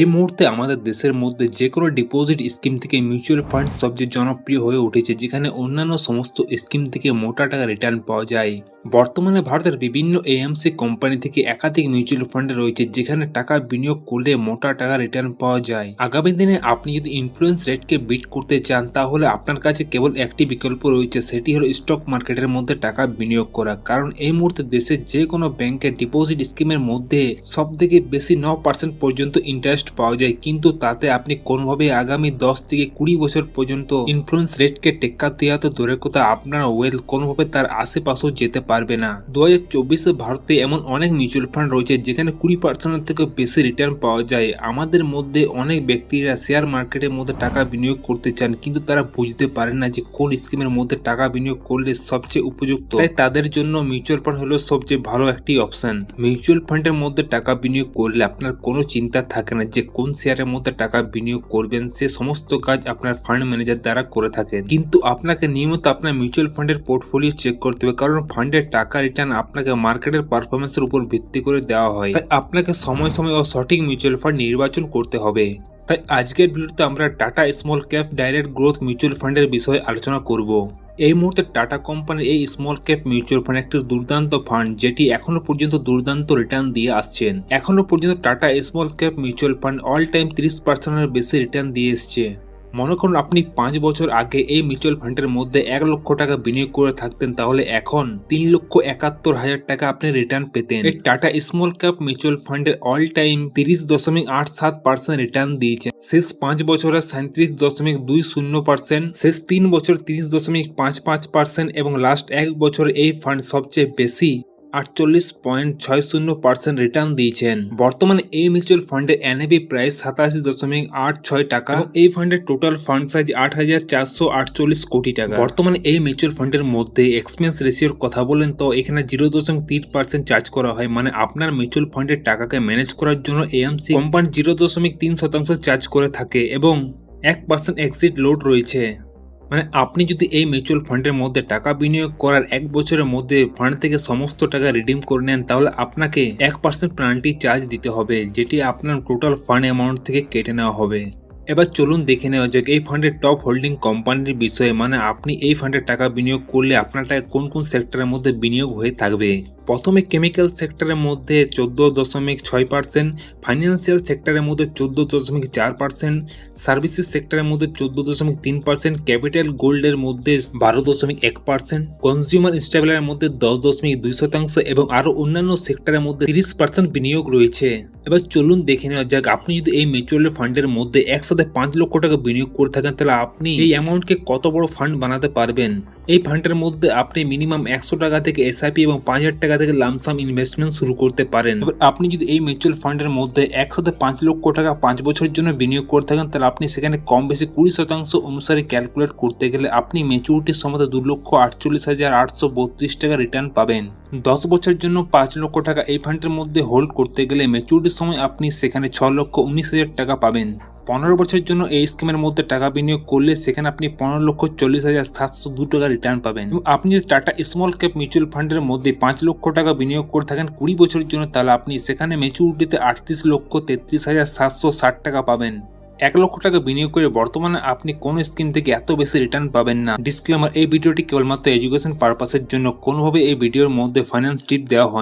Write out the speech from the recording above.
এই মুহূর্তে আমাদের দেশের মধ্যে যে কোনো ডিপোজিট স্কিম থেকে মিউচুয়াল ফান্ড সবচেয়ে জনপ্রিয় হয়ে উঠেছে, যেখানে অন্যান্য সমস্ত স্কিম থেকে মোটা টাকা রিটার্ন পাওয়া যায়। বর্তমানে ভারতের বিভিন্ন এএমসি কোম্পানি থেকে একাধিক মিউচুয়াল ফান্ড রয়েছে, যেখানে টাকা বিনিয়োগ করলে মোটা টাকা রিটার্ন পাওয়া যায়। আগামী দিনে আপনি যদি ইনফ্লুয়েন্স রেটকে বিট করতে চান, তাহলে আপনার কাছে কেবল একটি বিকল্প রয়েছে, সেটি হলো স্টক মার্কেটের মধ্যে টাকা বিনিয়োগ করা। কারণ এই মুহূর্তে দেশের যে কোনো ব্যাংকের ডিপোজিট স্কিমের মধ্যে সব থেকে বেশি ন পার্সেন্ট পর্যন্ত ইন্টারেস্ট পাওয়া যায়, কিন্তু তাতে আপনি কোনোভাবে আগামী দশ থেকে কুড়ি বছর পর্যন্ত ইনফ্লুয়েন্স রেটকে টেক্কা দেওয়া তো দূরের কথা, আপনার ওয়েলথ কোনোভাবে তার আশেপাশেও যেতে পারবে না। দু হাজার চব্বিশে ভারতে এমন অনেক মিউচুয়াল ফান্ড রয়েছে, যেখানে কুড়ি পার্সেন্টের থেকে বেশি রিটার্ন পাওয়া যায়। আমাদের মধ্যে অনেক ব্যক্তিরা শেয়ার মার্কেটের মধ্যে টাকা বিনিয়োগ করতে চান, কিন্তু তারা বুঝতে পারেন না যে কোন স্কিমের মধ্যে টাকা বিনিয়োগ করলে সবচেয়ে উপযুক্ত। তাই তাদের জন্য মিউচুয়াল ফান্ড হলো সবচেয়ে ভালো একটি অপশন মিউচুয়াল ফান্ডের মধ্যে টাকা বিনিয়োগ করলে আপনার কোনো চিন্তা থাকে না যে কোন শেয়ারের মধ্যে টাকা বিনিয়োগ করবেন, সে সমস্ত কাজ আপনার ফান্ড ম্যানেজার দ্বারা করে থাকেন। কিন্তু আপনাকে নিয়মিত আপনার মিউচুয়াল ফান্ডের পোর্টফোলিও চেক করতে হবে, কারণ ফান্ডের টাকা রিটার্ন আপনাকে মার্কেটের পারফরমেন্সের উপর ভিত্তি করে দেওয়া হয়। তাই আপনাকে সময় সময় ও সঠিক মিউচুয়াল ফান্ড নির্বাচন করতে হবে। তাই আজকের ভিডিওতে আমরা Tata small cap direct growth mutual ফান্ডের বিষয়ে আলোচনা করব। এই মুহূর্তে টাটা কোম্পানির এই স্মল ক্যাপ মিউচুয়াল ফান্ড একটি দুর্দান্ত ফান্ড যেটি এখনও পর্যন্ত দুর্দান্ত রিটার্ন দিয়ে আসছেন। এখনও পর্যন্ত Tata small cap mutual fund all time তিরিশ পার্সেন্টের বেশি রিটার্ন দিয়ে এসছে। মনে করুন আপনি পাঁচ বছর আগে এই মিউচুয়াল ফান্ডের মধ্যে এক লক্ষ টাকা বিনিয়োগ করে থাকতেন, তাহলে এখন তিন লক্ষ একাত্তর হাজার টাকা আপনি রিটার্ন পেতেন। এই টাটা স্মল ক্যাপ মিউচুয়াল ফান্ডের অল টাইম তিরিশ দশমিক আট সাত পার্সেন্ট রিটার্ন দিয়েছে শেষ পাঁচ বছরে সাঁত্রিশ দশমিক দুই শূন্য পার্সেন্ট শেষ তিন বছর তিরিশ দশমিক পাঁচ পাঁচ পার্সেন্ট এবং লাস্ট এক বছর এই ফান্ড সবচেয়ে বেশি। আটচল্লিশ পয়েন্ট ছয় শূন্য পার্সেন্ট রিটার্ন দিয়েছেন। বর্তমানে এই মিউচুয়াল ফান্ডের এনএবি প্রাইস সাতাশি দশমিক আট ছয় টাকা এই ফান্ডের টোটাল ফান্ড সাইজ আট হাজার চারশো আটচল্লিশ কোটি টাকা। বর্তমানে এই মিউচুয়াল ফান্ডের মধ্যে এক্সপেন্স রেশিওর কথা বলেন তো এখানে জিরো দশমিক তিন পার্সেন্ট চার্জ করা হয়। মানে আপনার মিউচুয়াল ফান্ডের টাকাকে ম্যানেজ করার জন্য এএমসি কোম্পানি জিরো দশমিক তিন শতাংশ চার্জ করে থাকে এবং এক পার্সেন্ট এক্সিট লোড রয়েছে। মানে আপনি যদি এই মিউচুয়াল ফান্ডের মধ্যে টাকা বিনিয়োগ করার এক বছরের মধ্যে ফান্ড থেকে সমস্ত টাকা রিডিম করে নেন, তাহলে আপনাকে এক পার্সেন্ট পেনাল্টি চার্জ দিতে হবে, যেটি আপনার টোটাল ফান্ড অ্যামাউন্ট থেকে কেটে নেওয়া হবে। এবার চলুন দেখে নেওয়া যাক এই ফান্ডের টপ হোল্ডিং কোম্পানির বিষয়ে মানে আপনি এই ফান্ডে টাকা বিনিয়োগ করলে আপনার টাকা কোন কোন সেক্টরের মধ্যে বিনিয়োগ হয়ে থাকবে। প্রথমে কেমিক্যাল সেক্টরের মধ্যে চোদ্দ দশমিক ছয় পার্সেন্ট ফাইন্যান্সিয়াল সেক্টরের মধ্যে চোদ্দ দশমিক চার পার্সেন্ট সার্ভিসেস সেক্টরের মধ্যে চোদ্দ দশমিক তিন পার্সেন্ট ক্যাপিটাল গোল্ডের মধ্যে বারো দশমিক এক পার্সেন্ট কনজিউমার স্টেবলের মধ্যে দশ দশমিক দুই শতাংশ এবং আরও অন্যান্য সেক্টরের মধ্যে তিরিশ পার্সেন্ট বিনিয়োগ রয়েছে। এবার চলুন দেখে নেওয়া যাক, আপনি যদি এই মিউচুয়াল ফান্ডের মধ্যে একসাথে পাঁচ লক্ষ টাকা বিনিয়োগ করে থাকেন, তাহলে আপনি এই অ্যামাউন্টকে কত বড় ফান্ড বানাতে পারবেন? এই ফান্ডের মধ্যে আপনি মিনিমাম একশো টাকা থেকে এসআইপি এবং পাঁচ হাজার টাকা থেকে লামসাম ইনভেস্টমেন্ট শুরু করতে পারেন। এবার আপনি যদি এই মিউচুয়াল ফান্ডের মধ্যে একসাথে পাঁচ লক্ষ টাকা পাঁচ বছরের জন্য বিনিয়োগ করে থাকেন, তাহলে আপনি সেখানে কম বেশি কুড়ি শতাংশ অনুসারে ক্যালকুলেট করতে গেলে আপনি ম্যাচুরিটির সময় দু লক্ষ আটচল্লিশ হাজার আটশো বত্রিশ টাকা রিটার্ন পাবেন। দশ বছরের জন্য পাঁচ লক্ষ টাকা এই ফান্ডের মধ্যে হোল্ড করতে গেলে ম্যাচুরিটির সময় আপনি সেখানে ছ লক্ষ উনিশ হাজার টাকা পাবেন। পনেরো বছরের জন্য এই স্কিমের মধ্যে টাকা বিনিয়োগ করলে সেখানে আপনি পনেরো লক্ষ চল্লিশ হাজার সাতশো দু টাকা রিটার্ন পাবেন। এবং আপনি যদি টাটা স্মল ক্যাপ মিউচুয়াল ফান্ডের মধ্যে পাঁচ লক্ষ টাকা বিনিয়োগ করে থাকেন কুড়ি বছরের জন্য, তাহলে আপনি সেখানে ম্যাচুরিটিতে আটত্রিশ লক্ষ তেত্রিশ হাজার সাতশো ষাট টাকা পাবেন। এক লক্ষ টাকা বিনিয়োগ করে বর্তমানে আপনি কোন স্কিম থেকে এত বেশি রিটার্ন পাবেন না। ডিসক্লেমার এই ভিডিওটি কেবলমাত্র এডুকেশন পারপাসের জন্য। কোনোভাবে এই ভিডিওর মধ্যে ফাইন্যান্স টিপ দেওয়া হয়